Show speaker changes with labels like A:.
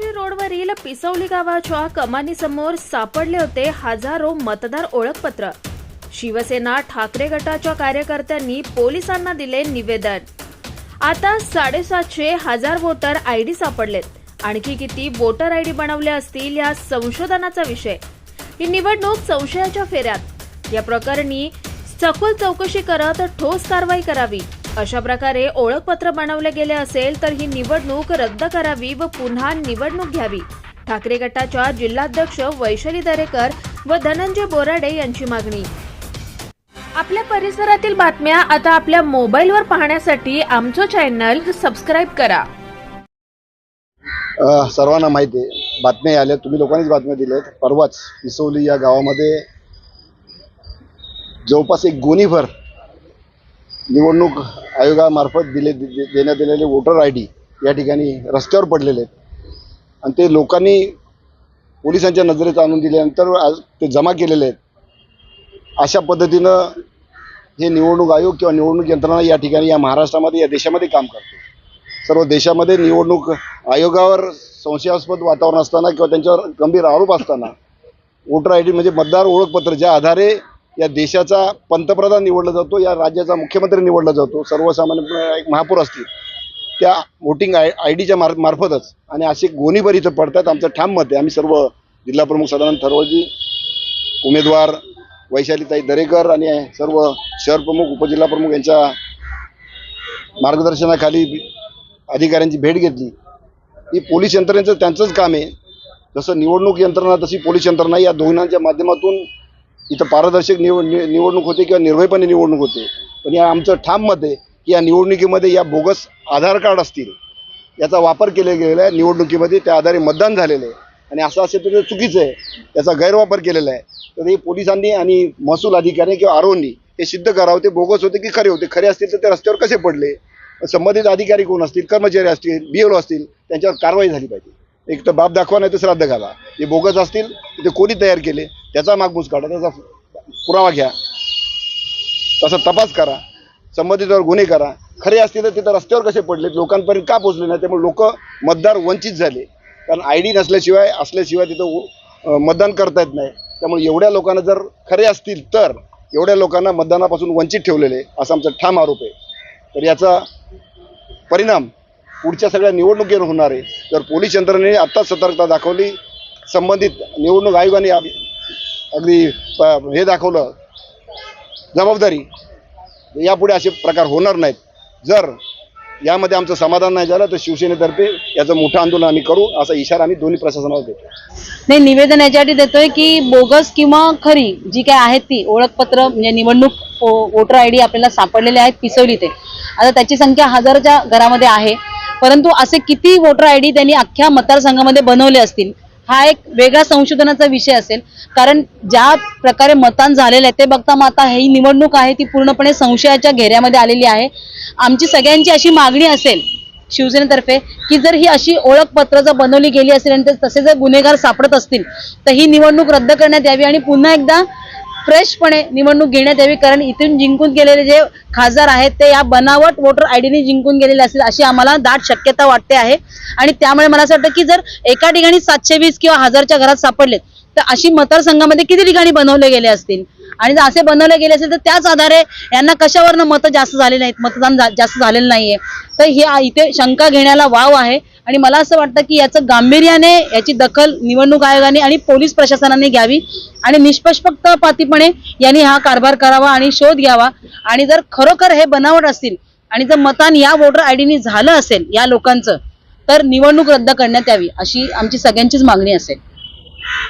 A: रामोशी रोडवरील पिसवली गावाच्या कमानीसमोर सापडले होते हजारो मतदार ओळखपत्र. शिवसेना ठाकरे गटाच्या कार्यकर्त्यांनी पोलिसांना दिले निवेदन. आता साडेसातशे हजार वोटर आय डी सापडलेत. आणखी किती वोटर आय डी बनवले असतील या संशोधनाचा विषय. ही निवडणूक संशयाच्या फेऱ्यात. या प्रकरणी सखोल चौकशी करत ठोस कारवाई करावी. अशा प्रकारे ओळखपत्र बनवले गेले असेल तर ही निवडणूक रद्द करावी व पुन्हा निवडणूक घ्यावी. ठाकरे गटाच्या जिल्हाध्यक्ष वैशाली दरेकर व धनंजय बोराडे यांची मागणी. आपल्या परिसरातील बातम्या आता आपल्या मोबाईलवर पाहण्यासाठी आमचं चॅनल सबस्क्राईब करा.
B: सर्वांना माहिती आहे बातम्या आल्या तुम्ही लोकांनीच बातम्या दिल्यात. परवाच इसवली या गावामध्ये जवळपास एक गोणीभर निवडणूक आयोगामार्फत दिले दे- देण्यात आलेले वोटर आय डी या ठिकाणी रस्त्यावर पडलेले आहेत. आणि ते लोकांनी पोलिसांच्या नजरेत आणून दिल्यानंतर आज ते जमा केलेले आहेत. अशा पद्धतीनं हे निवडणूक आयोग किंवा निवडणूक यंत्रणा या ठिकाणी या महाराष्ट्रामध्ये या देशामध्ये काम करते. सर्व देशामध्ये निवडणूक आयोगावर संशयास्पद वातावरण असताना किंवा त्यांच्यावर गंभीर आरोप असताना वोटर आय डी म्हणजे मतदार ओळखपत्र ज्या आधारे या देशाचा पंतप्रधान निवडला जातो या राज्याचा मुख्यमंत्री निवडला जातो सर्वसामान्य एक महापौर असतील त्या वोटिंग आय आय डीच्या मार मार्फतच आणि असे गोणीभर इथं पडतात. आमचं ठाम मत आहे. आम्ही सर्व जिल्हाप्रमुख सदानंद थरवजी उमेदवार वैशालीताई दरेकर आणि सर्व शहर प्रमुख उपजिल्हाप्रमुख यांच्या मार्गदर्शनाखाली अधिकाऱ्यांची भेट घेतली. ही पोलीस यंत्रणेचं त्यांचंच काम आहे. जसं निवडणूक यंत्रणा तशी पोलीस यंत्रणा या दोघांच्या माध्यमातून इथं पारदर्शक निव नि- निवडणूक होते किंवा निर्भयपणे निवडणूक होते. पण या आमचं ठाम मत आहे की या निवडणुकीमध्ये या बोगस आधार कार्ड असतील याचा वापर केला गेलेला आहे. निवडणुकीमध्ये त्या आधारे मतदान झालेलं आहे. आणि असं असेल तर ते चुकीचं आहे. त्याचा गैरवापर केलेला आहे. तर हे पोलिसांनी आणि महसूल अधिकारी किंवा आरोनी हे सिद्ध करावं. ते बोगस होते की खरे होते. खरे असतील तर ते रस्त्यावर कसे पडले? संबंधित अधिकारी कोण असतील? कर्मचारी असतील? बी असतील? त्यांच्यावर कारवाई झाली पाहिजे. एक तर बाप दाखवा नाही तर श्राद्ध घाला. जे बोगस असतील ते कोणी तयार केले? त्याचा मागमूस काढा त्याचा पुरावा घ्या. तसा तपास करा संबंधितवर गुन्हे करा. खरे असतील तर तिथं रस्त्यावर कसे पडले लोकांपर्यंत का पोचले नाही त्यामुळे लोक मतदार वंचित झाले. कारण आय डी नसल्याशिवाय असल्याशिवाय तिथं मतदान करता येत नाही. त्यामुळे एवढ्या लोकांना जर खरे असतील तर एवढ्या लोकांना मतदानापासून वंचित ठेवलेले असा आमचा ठाम आरोप आहे. तर याचा परिणाम पुढच्या सगळ्या निवडणुकीवर होणार आहे. तर पोलीस यंत्रणेने आत्ताच सतर्कता दाखवली. संबंधित निवडणूक आयोगाने अगदी हे दाखवलं. जबाबदारी. यापुढे असे प्रकार होणार नाहीत. जर यामध्ये आमचं समाधान नाही झालं तर शिवसेनेतर्फे याचं मोठं आंदोलन आम्ही करू असा इशारा आम्ही दोन्ही प्रशासनाला देतो.
C: नाही निवेदन याच्यासाठी देतोय की बोगस किंवा खरी जी काय आहेत ती ओळखपत्र म्हणजे निवडणूक वोटर आय डी आपल्याला सापडलेले आहेत पिसवली ते. आता त्याची संख्या हजारच्या घरामध्ये आहे. परंतु असे किती वोटर आय डी त्यांनी अख्ख्या मतदारसंघामध्ये बनवले असतील हा एक वेगळा संशोधनाचा विषय असेल. कारण ज्या प्रकारे मतदान झालेलं आहे ते बघता माता ही निवडणूक आहे ती पूर्णपणे संशयाच्या घेऱ्यामध्ये आलेली आहे. आमची सगळ्यांची अशी मागणी असेल शिवसेनेतर्फे की जर ही अशी ओळखपत्र जर बनवली गेली असेल आणि तसे जर गुन्हेगार सापडत असतील तर ही निवडणूक रद्द करण्यात यावी आणि पुन्हा एकदा फ्रेशपणे निवडणूक घेण्यात यावी कारण इथून जिंकून गेलेले जे खासदार आहेत ते या बनावट वोटर आयडीने जिंकून गेलेले असतील अशी आम्हाला दाट शक्यता वाटते आहे. आणि त्यामुळे मला असं वाटतं की जर एका ठिकाणी सातशे वीस किंवा हजारच्या घरात सापडलेत तर अशी मतदारसंघामध्ये किती ठिकाणी बनवले गेले असतील? आणि जर असे बनवले गेले असेल तर त्याच आधारे यांना कशावरनं मतं जास्त झाले नाहीत? मतदान जास्त झालेलं नाहीये. तर हे इथे शंका घेण्याला वाव आहे. आणि मला असं वाटतं की याचं गांभीर्याने याची दखल निवडणूक आयोगाने आणि पोलीस प्रशासनाने घ्यावी आणि निष्पक्षपातीपणे यांनी हा कारभार करावा आणि शोध घ्यावा. आणि जर खरोखर हे बनावट असतील आणि जर मतदान या वोटर आयडीनी झालं असेल या लोकांचं तर निवडणूक रद्द करण्यात यावी अशी आमची सगळ्यांचीच मागणी असेल.